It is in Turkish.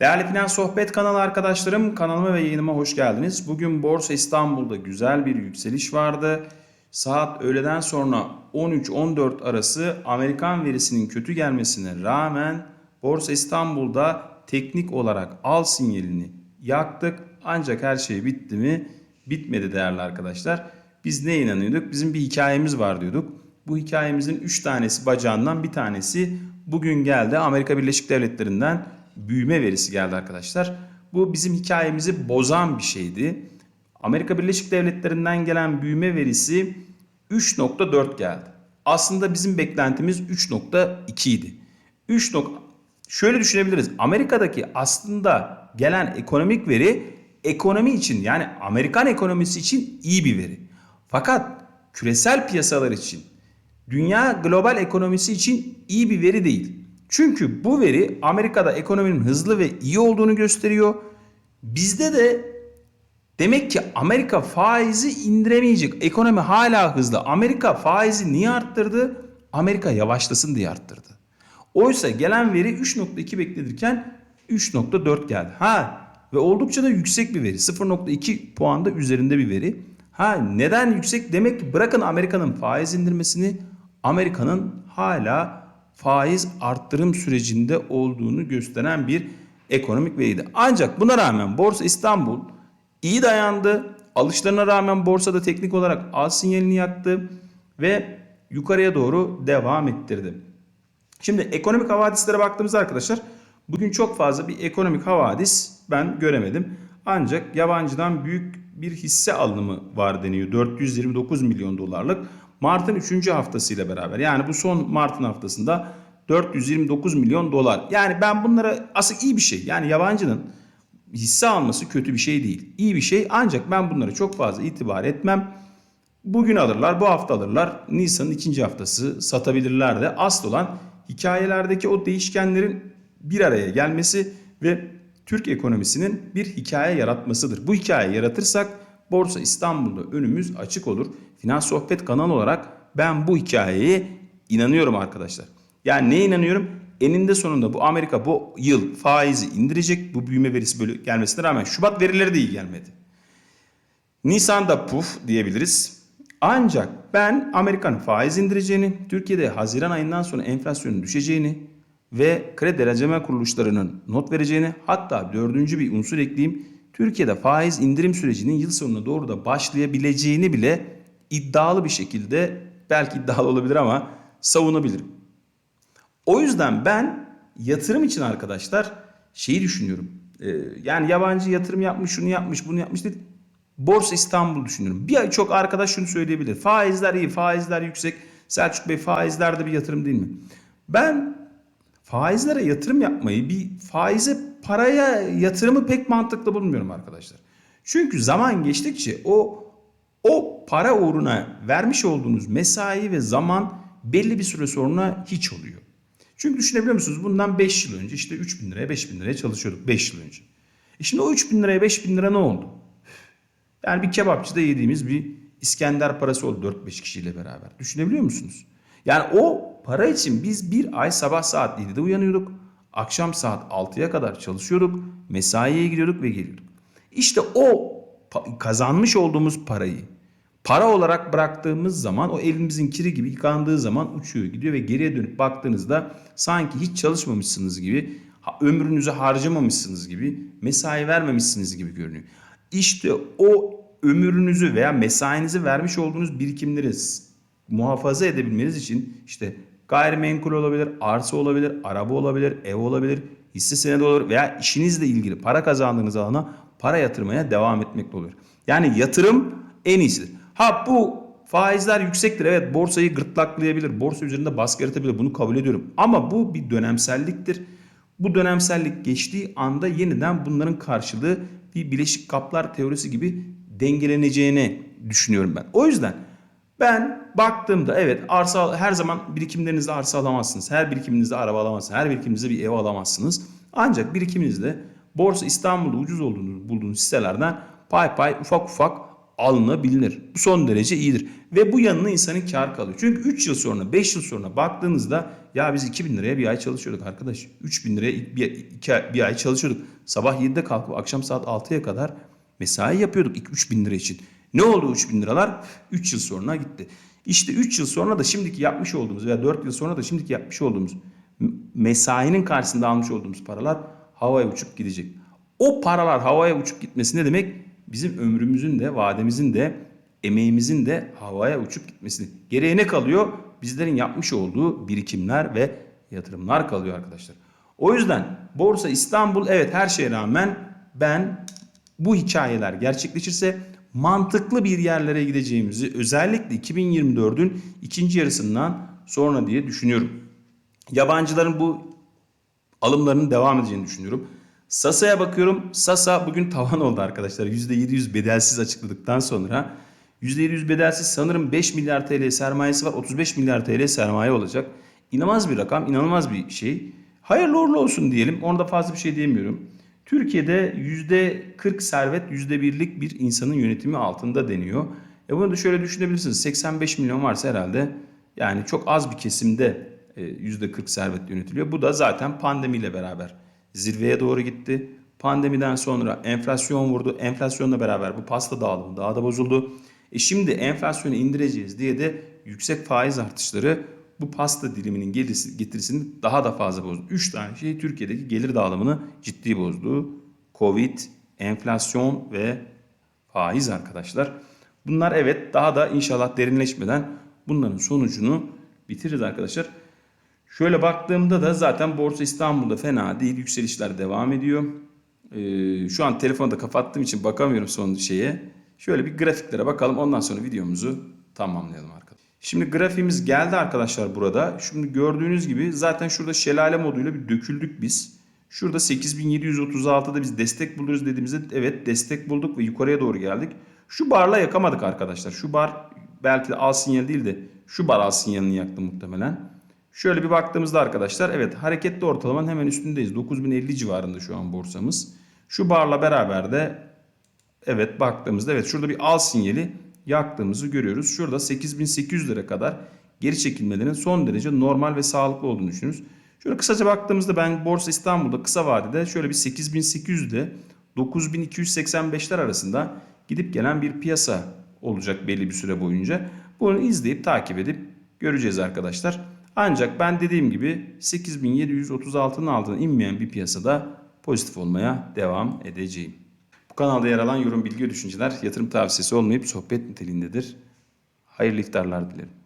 Değerli Finans Sohbet kanalı arkadaşlarım, kanalıma ve yayınıma hoş geldiniz. Bugün Borsa İstanbul'da güzel bir yükseliş vardı. Saat öğleden sonra 13-14 arası Amerikan verisinin kötü gelmesine rağmen Borsa İstanbul'da teknik olarak al sinyalini yaktık. Ancak her şey bitti mi? Bitmedi değerli arkadaşlar. Biz ne inanıyorduk? Bizim bir hikayemiz var diyorduk. Bu hikayemizin 3 tanesi bacağından bir tanesi bugün geldi. Amerika Birleşik Devletleri'nden büyüme verisi geldi arkadaşlar. Bu bizim hikayemizi bozan bir şeydi. Amerika Birleşik Devletleri'nden gelen büyüme verisi 3.4 geldi. Aslında bizim beklentimiz 3.2 idi. 3. nok- Şöyle düşünebiliriz. Amerika'daki aslında gelen ekonomik veri ekonomi için yani Amerikan ekonomisi için iyi bir veri. Fakat küresel piyasalar için dünya global ekonomisi için iyi bir veri değil. Çünkü bu veri Amerika'da ekonominin hızlı ve iyi olduğunu gösteriyor. Bizde de demek ki Amerika faizi indiremeyecek. Ekonomi hala hızlı. Amerika faizi niye arttırdı? Amerika yavaşlasın diye arttırdı. Oysa gelen veri 3.2 beklenirken 3.4 geldi. Ha ve oldukça da yüksek bir veri. 0.2 puanda üzerinde bir veri. Ha neden yüksek? Demek ki bırakın Amerika'nın faiz indirmesini Amerika'nın hala faiz arttırım sürecinde olduğunu gösteren bir ekonomik veriydi. Ancak buna rağmen Borsa İstanbul iyi dayandı. Alışlarına rağmen borsada teknik olarak al sinyalini yaktı ve yukarıya doğru devam ettirdi. Şimdi ekonomik havadislere baktığımızda arkadaşlar bugün çok fazla bir ekonomik havadis ben göremedim. Ancak yabancıdan büyük bir hisse alımı var deniyor. 429 milyon dolarlık. Mart'ın 3. haftasıyla beraber yani bu son Mart'ın haftasında 429 milyon dolar. Yani ben bunlara asıl iyi bir şey. Yani yabancının hisse alması kötü bir şey değil. İyi bir şey ancak ben bunlara çok fazla itibar etmem. Bugün alırlar, bu hafta alırlar. Nisan'ın ikinci haftası satabilirler de. Asıl olan hikayelerdeki o değişkenlerin bir araya gelmesi ve Türk ekonomisinin bir hikaye yaratmasıdır. Bu hikaye yaratırsak Borsa İstanbul'da önümüz açık olur. Finans Sohbet kanalı olarak ben bu hikayeye inanıyorum arkadaşlar. Yani neye inanıyorum? Eninde sonunda bu Amerika bu yıl faizi indirecek. Bu büyüme verisi böyle gelmesine rağmen Şubat verileri de iyi gelmedi. Nisan'da puf diyebiliriz. Ancak ben Amerika'nın faiz indireceğini, Türkiye'de Haziran ayından sonra enflasyonun düşeceğini ve kredi derecelenme kuruluşlarının not vereceğini hatta dördüncü bir unsur ekleyeyim. Türkiye'de faiz indirim sürecinin yıl sonuna doğru da başlayabileceğini bile iddialı bir şekilde belki iddialı olabilir ama savunabilirim. O yüzden ben yatırım için arkadaşlar şeyi düşünüyorum. Ee, yani yabancı yatırım yapmış, şunu yapmış, bunu yapmış değil. Borsa İstanbul düşünüyorum. Bir çok arkadaş şunu söyleyebilir. Faizler iyi, faizler yüksek. Selçuk Bey faizler de bir yatırım değil mi? Ben faizlere yatırım yapmayı, bir faize paraya yatırımı pek mantıklı bulmuyorum arkadaşlar. Çünkü zaman geçtikçe o o para uğruna vermiş olduğunuz mesai ve zaman belli bir süre sonra hiç oluyor. Çünkü düşünebiliyor musunuz? Bundan 5 yıl önce işte 3 bin liraya 5 bin liraya çalışıyorduk 5 yıl önce. E şimdi o 3 bin liraya 5 bin lira ne oldu? Yani bir kebapçıda yediğimiz bir İskender parası oldu 4-5 kişiyle beraber. Düşünebiliyor musunuz? Yani o para için biz bir ay sabah saat 7'de uyanıyorduk. Akşam saat 6'ya kadar çalışıyorduk. Mesaiye gidiyorduk ve geliyorduk. İşte o kazanmış olduğumuz parayı para olarak bıraktığımız zaman o elimizin kiri gibi yıkandığı zaman uçuyor gidiyor ve geriye dönüp baktığınızda sanki hiç çalışmamışsınız gibi ömrünüzü harcamamışsınız gibi mesai vermemişsiniz gibi görünüyor. İşte o ömrünüzü veya mesainizi vermiş olduğunuz birikimleri muhafaza edebilmeniz için işte gayrimenkul olabilir, arsa olabilir, araba olabilir, ev olabilir, hisse senedi olabilir veya işinizle ilgili para kazandığınız alana para yatırmaya devam etmekle olur. Yani yatırım en iyisidir. Ha bu faizler yüksektir. Evet borsayı gırtlaklayabilir. Borsa üzerinde baskı yaratabilir. Bunu kabul ediyorum. Ama bu bir dönemselliktir. Bu dönemsellik geçtiği anda yeniden bunların karşılığı bir bileşik kaplar teorisi gibi dengeleneceğini düşünüyorum ben. O yüzden ben baktığımda evet arsa her zaman birikimlerinizde arsa alamazsınız. Her birikiminizde araba alamazsınız. Her birikiminizde bir ev alamazsınız. Ancak birikiminizde Borsa İstanbul'da ucuz olduğunu bulduğunuz hisselerden pay pay ufak ufak alınabilir. Bu son derece iyidir. Ve bu yanına insanın kar kalıyor. Çünkü 3 yıl sonra 5 yıl sonra baktığınızda ya biz 2000 liraya bir ay çalışıyorduk arkadaş. 3000 liraya bir, bir ay çalışıyorduk. Sabah 7'de kalkıp akşam saat 6'ya kadar mesai yapıyorduk 3000 lira için. Ne oldu 3000 liralar? 3 yıl sonra gitti. İşte 3 yıl sonra da şimdiki yapmış olduğumuz veya 4 yıl sonra da şimdiki yapmış olduğumuz mesainin karşısında almış olduğumuz paralar havaya uçup gidecek. O paralar havaya uçup gitmesi ne demek? Bizim ömrümüzün de, vademizin de, emeğimizin de havaya uçup gitmesi. Geriye ne kalıyor? Bizlerin yapmış olduğu birikimler ve yatırımlar kalıyor arkadaşlar. O yüzden Borsa İstanbul evet her şeye rağmen ben bu hikayeler gerçekleşirse mantıklı bir yerlere gideceğimizi özellikle 2024'ün ikinci yarısından sonra diye düşünüyorum. Yabancıların bu alımlarının devam edeceğini düşünüyorum. Sasa'ya bakıyorum. Sasa bugün tavan oldu arkadaşlar. %700 bedelsiz açıkladıktan sonra. %700 bedelsiz sanırım 5 milyar TL sermayesi var. 35 milyar TL sermaye olacak. İnanılmaz bir rakam, inanılmaz bir şey. Hayırlı uğurlu olsun diyelim. Onda fazla bir şey diyemiyorum. Türkiye'de %40 servet %1'lik bir insanın yönetimi altında deniyor. E bunu da şöyle düşünebilirsiniz. 85 milyon varsa herhalde yani çok az bir kesimde e, %40 servet yönetiliyor. Bu da zaten pandemiyle beraber zirveye doğru gitti. Pandemiden sonra enflasyon vurdu. Enflasyonla beraber bu pasta dağılımı daha da bozuldu. E şimdi enflasyonu indireceğiz diye de yüksek faiz artışları bu pasta diliminin gelirisi, getirisini daha da fazla bozdu. Üç tane şey Türkiye'deki gelir dağılımını ciddi bozdu. Covid, enflasyon ve faiz arkadaşlar. Bunlar evet daha da inşallah derinleşmeden bunların sonucunu bitiririz arkadaşlar. Şöyle baktığımda da zaten Borsa İstanbul'da fena değil. Yükselişler devam ediyor. Ee, şu an telefonu da kapattığım için bakamıyorum son şeye. Şöyle bir grafiklere bakalım. Ondan sonra videomuzu tamamlayalım arkadaşlar. Şimdi grafiğimiz geldi arkadaşlar burada. Şimdi gördüğünüz gibi zaten şurada şelale moduyla bir döküldük biz. Şurada 8736'da biz destek buluruz dediğimizde evet destek bulduk ve yukarıya doğru geldik. Şu barla yakamadık arkadaşlar. Şu bar belki de al sinyal değil de şu bar al sinyalini yaktı muhtemelen. Şöyle bir baktığımızda arkadaşlar evet hareketli ortalamanın hemen üstündeyiz. 9050 civarında şu an borsamız. Şu barla beraber de evet baktığımızda evet şurada bir al sinyali yaktığımızı görüyoruz. Şurada 8800 lira kadar geri çekilmelerin son derece normal ve sağlıklı olduğunu düşünüyoruz. Şöyle kısaca baktığımızda ben Borsa İstanbul'da kısa vadede şöyle bir 8800 ile 9285'ler arasında gidip gelen bir piyasa olacak belli bir süre boyunca. Bunu izleyip takip edip göreceğiz arkadaşlar. Ancak ben dediğim gibi 8736'nın altına inmeyen bir piyasada pozitif olmaya devam edeceğim. Bu kanalda yer alan yorum, bilgi düşünceler yatırım tavsiyesi olmayıp sohbet niteliğindedir. Hayırlı iftarlar dilerim.